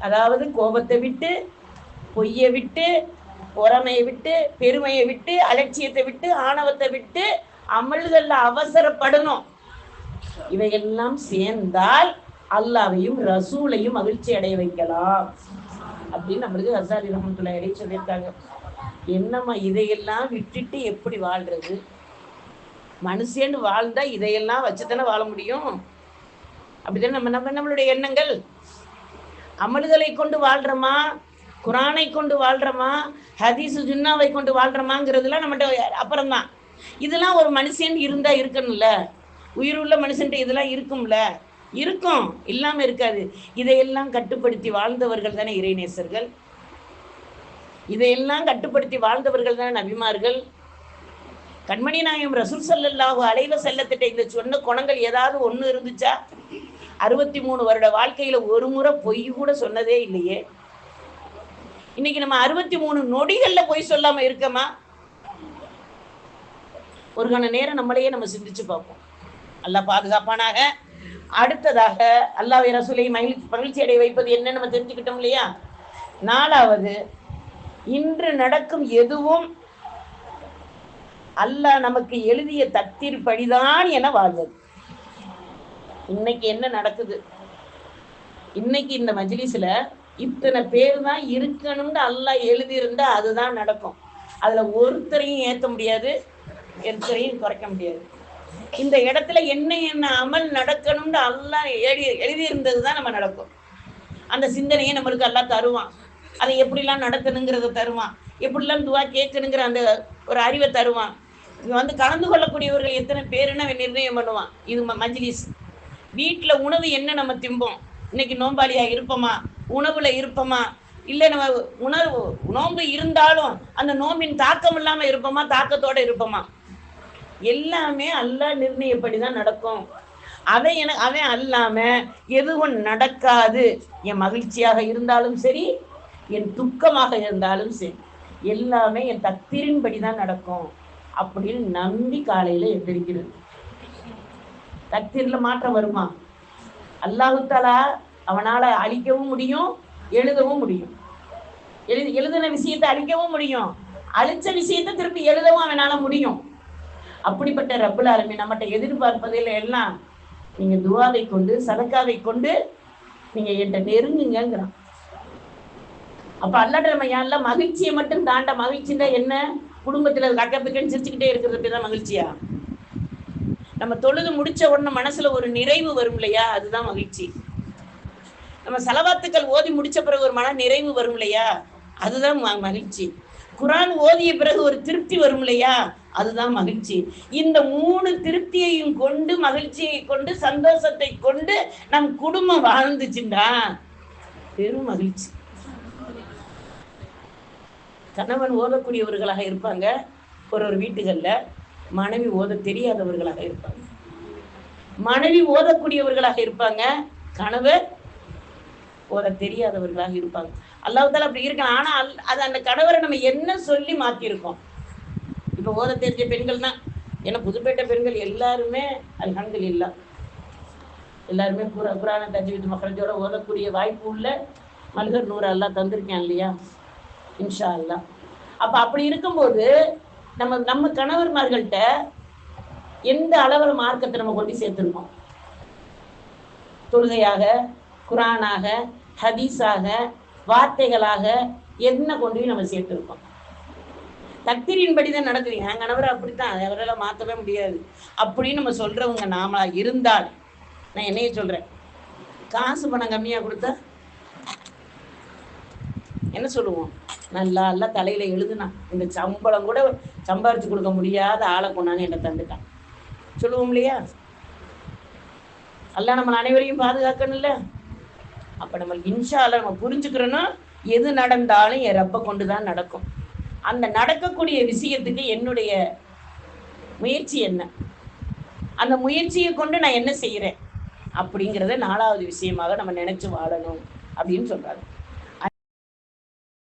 அதாவது கோபத்தை விட்டு பொய்யை விட்டு பொறமையை விட்டு பெருமையை விட்டு அலட்சியத்தை விட்டு ஆணவத்தை விட்டு அமல்கள்ல அவசரப்படணும். இவையெல்லாம் சேர்ந்தால் அல்லாவையும் ரசூலையும் மகிழ்ச்சி அடைய வைக்கலாம். அப்படின்னு நம்மளுக்கு ஹசாரி ரஹமத்துல்லா இடையே சொல்லியிருக்காங்க. என்னம்மா இதையெல்லாம் விட்டுட்டு எப்படி வாழ்றது? மனுஷன்னு வாழ்ந்தா இதையெல்லாம் வச்சுதானே வாழ முடியும்? அப்படிதானே நம்ம நம்ம நம்மளுடைய எண்ணங்கள்? அமல்களை கொண்டு வாழ்றோமா? குரானை கொண்டு வாழ்றோமா? ஹதீஸ் ஜுன்னாவை கொண்டு வாழ்றோமாங்கிறதுலாம் நம்மகிட்ட அப்புறம்தான். இதெல்லாம் ஒரு மனுஷன் இருந்தால் இருக்கணும்ல. உயிருள்ள மனுஷன்ட்டு இதெல்லாம் இருக்கும்ல. இருக்கும். இல்லாமல் இருக்காது. இதையெல்லாம் கட்டுப்படுத்தி வாழ்ந்தவர்கள் தானே இறைநேசர்கள். இதையெல்லாம் கட்டுப்படுத்தி வாழ்ந்தவர்கள் தானே நபிமார்கள். கண்மணி நாயம் ரசூல் ஸல்லல்லாஹு அலைவ செல்லத்திட்ட இந்த சொன்ன குணங்கள் ஏதாவது ஒன்று இருந்துச்சா? அறுபத்தி மூணு வருட வாழ்க்கையில ஒரு முறை பொய் கூட சொன்னதே இல்லையே. இன்னைக்கு நம்ம அறுபத்தி மூணு நொடிகள்ல பொய் சொல்லாம இருக்கமா? ஒரு கண நேரம் நம்மளையே நம்ம சிந்திச்சு பார்ப்போம். நல்லா பாதுகாப்பானாக. அடுத்ததாக அல்லாஹ் ரசூலை மகிழ்ச்சி மகிழ்ச்சி அடைய வைப்பது என்ன நம்ம தெரிஞ்சுக்கிட்டோம் இல்லையா? நாலாவது இன்று நடக்கும் எதுவும் அல்லாஹ் நமக்கு எழுதிய தத்திற்படிதான் என வாழ்வது. இன்னைக்கு என்ன நடக்குது? இன்னைக்கு இந்த மஜ்லிஸ்ல இத்தனை பேர் தான் இருக்கணும்னு அல்லாஹ் எழுதியிருந்தா அதுதான் நடக்கும். அதுல ஒருத்தரையும் ஏத்த முடியாது ஒருத்தரையும் குறைக்க முடியாது. இந்த இடத்துல என்ன என்ன அமல் நடக்கணும்னு எல்லாம் எழுதி எழுதியிருந்தது தான் நம்ம நடக்கும். அந்த சிந்தனையை நம்மளுக்கு எல்லாம் தருவான். அதை எப்படிலாம் நடத்தணுங்கிறத தருவான். எப்படிலாம் துவா கேட்கணுங்கிற அந்த ஒரு அறிவை தருவான். இங்க வந்து கலந்து கொள்ளக்கூடியவர்கள் எத்தனை பேருன்னு அவன் நிர்ணயம் பண்ணுவான்? இது மஜ்லிஸ். வீட்டுல உணவு என்ன நம்ம திம்போம்? இன்னைக்கு நோம்பாளியா இருப்போமா? உணவுல இருப்போமா? இல்ல நம்ம உணவு நோன்பு இருந்தாலும் அந்த நோம்பின் தாக்கம் இல்லாம இருப்போமா? தாக்கத்தோட இருப்போமா? எல்லாமே அல்லா நிர்ணயப்படி தான் நடக்கும். அவன் என அவன் அல்லாம எதுவும் நடக்காது. என் மகிழ்ச்சியாக இருந்தாலும் சரி என் துக்கமாக இருந்தாலும் சரி எல்லாமே என் தத்திரின்படி தான் நடக்கும். அப்படின்னு நம்பி காலையில எந்திரிக்கிறது. தக்தீர்ல மாற்றம் வருமா? அல்லாஹுத்தாலா அவனால் அவனால அழிக்கவும் முடியும் எழுதவும் முடியும். எழுது எழுதின விஷயத்தை அழிக்கவும் முடியும். அழிச்ச விஷயத்தை திருப்பி எழுதவும் அவனால முடியும். அப்படிப்பட்ட ரப்புல் ஆலமீன் நம்மகிட்ட எதிர்பார்ப்பதில் எல்லாம். நீங்க துவாவை கொண்டு சதக்காவை கொண்டு நீங்க என்கிட்ட நெருங்குங்கிறான் அப்ப அல்லாட்ட நம்ம யாரெல்லாம் மகிழ்ச்சியை மட்டும் தாண்ட மகிழ்ச்சின்னா என்ன? குடும்பத்துல கக்கப்பிக்கன்னு சிரிச்சுக்கிட்டே இருக்கிறது தான் மகிழ்ச்சியா? நம்ம தொழுது முடிச்ச உடனே மனசுல ஒரு நிறைவு வரும் இல்லையா? அதுதான் மகிழ்ச்சி. நம்ம செலவாத்துக்கள் ஓதி முடிச்ச பிறகு ஒரு மன நிறைவு வரும் இல்லையா? அதுதான் மகிழ்ச்சி. குரான் ஓதிய பிறகு ஒரு திருப்தி வரும் இல்லையா? அதுதான் மகிழ்ச்சி. இந்த மூணு திருப்தியையும் கொண்டு மகிழ்ச்சியை கொண்டு சந்தோஷத்தை கொண்டு நம் குடும்பம் வாழ்ந்துச்சுண்டா? பெரும் மகிழ்ச்சி. கணவன் ஓதக்கூடியவர்களாக இருப்பாங்க. ஒரு ஒரு வீட்டுகள்ல மனைவி ஓத தெரியாதவர்களாக இருப்பாங்க. மனைவி ஓதக்கூடியவர்களாக இருப்பாங்க. கணவர் ஓத தெரியாதவர்களாக இருப்பாங்க. அல்லாஹால அப்படி இருக்கலாம் ஆனால் அது அந்த கணவரை நம்ம என்ன சொல்லி மாற்றிருக்கோம் இப்போ ஓத தெரிஞ்ச பெண்கள் தான். ஏன்னா புதுப்பேட்டை பெண்கள் எல்லாருமே அல்ஹம்துலில்லாஹ் எல்லாருமே புற புராண தஜ்வீத் மக்ரஜோட ஓதக்கூடிய வாய்ப்பு உள்ள மல்கர் நூறு அல்லா தந்திருக்கேன் இல்லையா? இன்ஷா அல்லாஹ். அப்போ அப்படி இருக்கும்போது நம்ம நம்ம கணவர்மார்கள்ட்ட எந்த அளவில் மார்க்கத்தை நம்ம கொண்டு சேர்த்துருக்கோம் தொழுகையாக குரானாக ஹதீஸாக வார்த்தைகளாக என்ன கொண்டு போய் நம்ம சேர்த்துருக்கோம்? தக்திரின்படி தான் நடக்குறீங்க என் கணவர் அப்படித்தான். அதை அவரால் மாற்றவே முடியாது. அப்படின்னு நம்ம சொல்றவங்க நாமளா இருந்தால் நான் என்னைய சொல்றேன். காசு பணம் கம்மியாக கொடுத்தா என்ன சொல்லுவோம்? நல்லா நல்லா தலையில எழுதுனான். இந்த சம்பளம் கூட சம்பாரிச்சு கொடுக்க முடியாத ஆளை கொண்டான்னு என்னை தந்துட்டான். சொல்லுவோம் இல்லையா? எல்லாம் நம்ம அனைவரையும் பாதுகாக்கணும்ல? அப்ப நம்ம இன்ஷால நம்ம புரிஞ்சுக்கிறோன்னா எது நடந்தாலும் என் ரப்ப கொண்டு தான் நடக்கும். அந்த நடக்கக்கூடிய விஷயத்துக்கு என்னுடைய முயற்சி என்ன? அந்த முயற்சியை கொண்டு நான் என்ன செய்யறேன்? அப்படிங்கிறத நாலாவது விஷயமாக நம்ம நினைச்சு வாழணும் அப்படின்னு சொல்றாரு.